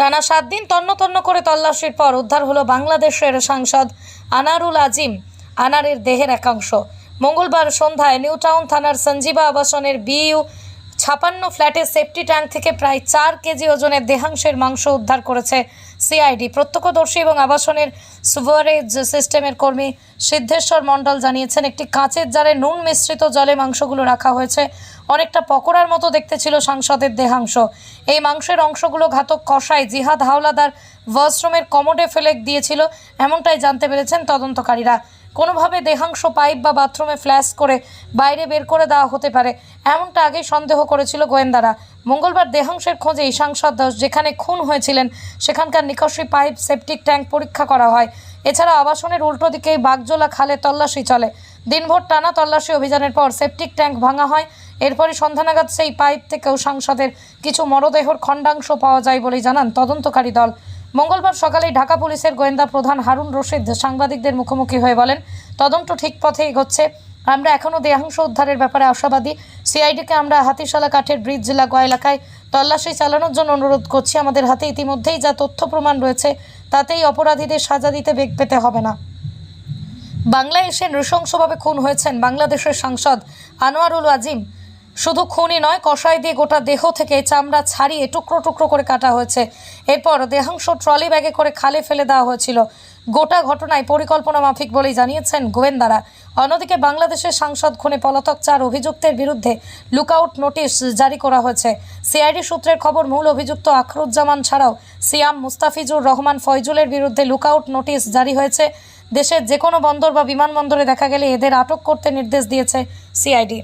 টানা সাত দিন তন্ন করে তল্লাশির পর উদ্ধার হলো বাংলাদেশের সাংসদ আনারুল আজিম, আনারের দেহের একাংশ। মঙ্গলবার সন্ধ্যায় নিউটাউন থানার সঞ্জীবা আবাসনের বিইউ ছাপান্ন ফ্ল্যাটের সেফটি ট্যাঙ্ক থেকে প্রায় চার কেজি ওজনের দেহাংশের মাংস উদ্ধার করেছে সিআইডি। প্রত্যক্ষদর্শী এবং আবাসনের সুভারেজ সিস্টেমের কর্মী সিদ্ধেশ্বর মণ্ডল জানিয়েছেন, একটি কাঁচের জারে নুন মিশ্রিত জলে মাংসগুলো রাখা হয়েছে। অনেকটা পকোড়ার মতো দেখতে ছিল সাংসদের দেহাংশ। এই মাংসের অংশগুলো ঘাতক কষায় জিহাদ হাওলাদার ওয়াশরুমের কমোডে ফেলে দিয়েছিল, এমনটাই জানতে পেরেছেন তদন্তকারীরা। কোনোভাবে দেহাংশ পাইপ বা বাথরুমে ফ্ল্যাশ করে বাইরে বের করে দেওয়া হতে পারে, এমনটা আগেই সন্দেহ করেছিল গোয়েন্দারা। মঙ্গলবার দেহাংশের খোঁজে সাংসদ দাস যেখানে খুন হয়েছিলেন, সেখানকার নিকষী পাইপ সেপটিক ট্যাঙ্ক পরীক্ষা করা হয়। এছাড়া আবাসনের উল্টো দিকেই বাগজোলা খালে তল্লাশি চলে। দিনভর টানা তল্লাশি অভিযানের পর সেপটিক ট্যাঙ্ক ভাঙা হয়। এরপরই সন্ধ্যা নাগাদ সেই পাইপ থেকেও সাংসদের কিছু মরদেহর খণ্ডাংশ পাওয়া যায় বলেই জানান তদন্তকারী দল। মঙ্গলবার সকালেই ঢাকা পুলিশের গোয়েন্দা প্রধান হারুন রশিদ সাংবাদিকদের মুখোমুখি হয়ে বলেন, তদন্ত ঠিক পথে এগোচ্ছে। আমরা এখনও দেহাংশ উদ্ধারের ব্যাপারে আশাবাদী। সিআইডিকে আমরা হাতিশালা কাঠের ব্রিজ লাগোয়া এলাকায় তল্লাশি চালানোর জন্য অনুরোধ করছি। আমাদের হাতে ইতিমধ্যেই যা তথ্য প্রমাণ রয়েছে, তাতেই অপরাধীদের সাজা দিতে বেগ পেতে হবে না। বাংলায় এসে নৃশংসভাবে খুন হয়েছেন বাংলাদেশের সাংসদ আনোয়ারুল আজিম। শুধু খুনই নয় কষাই দিয়ে গোটা দেহ থেকে চামড়া ছাড়িয়ে টুকরো টুকরো করে কাটা হয়েছে। এরপর দেহাংশ ট্রলি ব্যাগে করে খালে ফেলে দেওয়া হয়েছিল। গোটা ঘটনায় পরিকল্পনা মাফিক বলেই জানিয়েছেন গোয়েন্দারা। অন্যদিকে বাংলাদেশের সাংসদ খুনে পলাতক চার অভিযুক্তের বিরুদ্ধে লুকআউট নোটিশ জারি করা হয়েছে। সিআইডি সূত্রের খবর, মূল অভিযুক্ত আখরুজ্জামান ছাড়াও সিয়াম মুস্তাফিজুর রহমান ফয়জুলের বিরুদ্ধে লুকআউট নোটিশ জারি হয়েছে। দেশের যে কোনো বন্দর বা বিমানবন্দরে দেখা গেলে এদের আটক করতে নির্দেশ দিয়েছে সিআইডি।